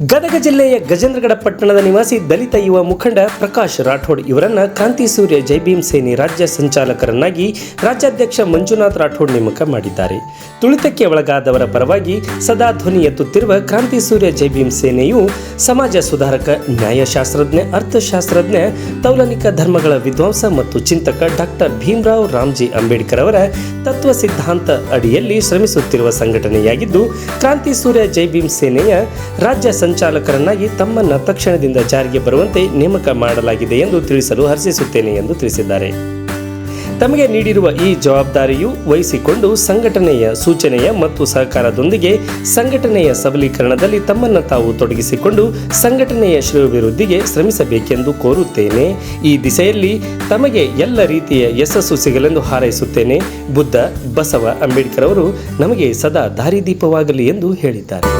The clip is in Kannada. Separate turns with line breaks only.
ಗದಗ ಜಿಲ್ಲೆಯ ಗಜೇಂದ್ರಗಡ ಪಟ್ಟಣದ ನಿವಾಸಿ ದಲಿತ ಯುವ ಮುಖಂಡ ಪ್ರಕಾಶ್ ರಾಠೋಡ್ ಇವರನ್ನ ಕ್ರಾಂತಿ ಸೂರ್ಯ ಜೈಭೀಮ್ ಸೇನೆ ರಾಜ್ಯ ಸಂಚಾಲಕರನ್ನಾಗಿ ರಾಜ್ಯಾಧ್ಯಕ್ಷ ಮಂಜುನಾಥ್ ರಾಠೋಡ್ ನೇಮಕ ಮಾಡಿದ್ದಾರೆ. ತುಳಿತಕ್ಕೆ ಒಳಗಾದವರ ಪರವಾಗಿ ಸದಾ ಧ್ವನಿ ಎತ್ತುತ್ತಿರುವ ಕ್ರಾಂತಿ ಸೂರ್ಯ ಜೈಭೀಮ್ ಸೇನೆಯು ಸಮಾಜ ಸುಧಾರಕ, ನ್ಯಾಯಶಾಸ್ತ್ರಜ್ಞ, ಅರ್ಥಶಾಸ್ತ್ರಜ್ಞ ತೌಲನಿಕ ಧರ್ಮಗಳ ವಿದ್ವಾಂಸ ಮತ್ತು ಚಿಂತಕ ಡಾಕ್ಟರ್ ಭೀಮರಾವ್ ರಾಮ್ಜಿ ಅಂಬೇಡ್ಕರ್ ಅವರ ತತ್ವ ಸಿದ್ಧಾಂತ ಅಡಿಯಲ್ಲಿ ಶ್ರಮಿಸುತ್ತಿರುವ ಸಂಘಟನೆಯಾಗಿದ್ದು, ಕ್ರಾಂತಿ ಸೂರ್ಯ ಜೈಭೀಮ್ ಸೇನೆಯ ರಾಜ್ಯ ಸಂಚಾಲಕರನ್ನಾಗಿ ತಮ್ಮನ್ನ ತಕ್ಷಣದಿಂದ ಜಾರಿಗೆ ಬರುವಂತೆ ನೇಮಕ ಮಾಡಲಾಗಿದೆ ಎಂದು ತಿಳಿಸಲು ಹರ್ಷಿಸುತ್ತೇನೆ ಎಂದು ತಿಳಿಸಿದ್ದಾರೆ. ತಮಗೆ ನೀಡಿರುವ ಈ ಜವಾಬ್ದಾರಿಯು ವಹಿಸಿಕೊಂಡು ಸಂಘಟನೆಯ ಸೂಚನೆಯ ಮತ್ತು ಸಹಕಾರದೊಂದಿಗೆ ಸಂಘಟನೆಯ ಸಬಲೀಕರಣದಲ್ಲಿ ತಮ್ಮನ್ನು ತಾವು ತೊಡಗಿಸಿಕೊಂಡು ಸಂಘಟನೆಯ ಶ್ರೇಯೋಭಿವೃದ್ಧಿಗೆ ಶ್ರಮಿಸಬೇಕೆಂದು ಕೋರುತ್ತೇನೆ. ಈ ದಿಸೆಯಲ್ಲಿ ತಮಗೆ ಎಲ್ಲ ರೀತಿಯ ಯಶಸ್ಸು ಸಿಗಲೆಂದು ಹಾರೈಸುತ್ತೇನೆ. ಬುದ್ಧ ಬಸವ ಅಂಬೇಡ್ಕರ್ ಅವರು ನಮಗೆ ಸದಾ ದಾರಿದೀಪವಾಗಲಿ ಎಂದು ಹೇಳಿದ್ದಾರೆ.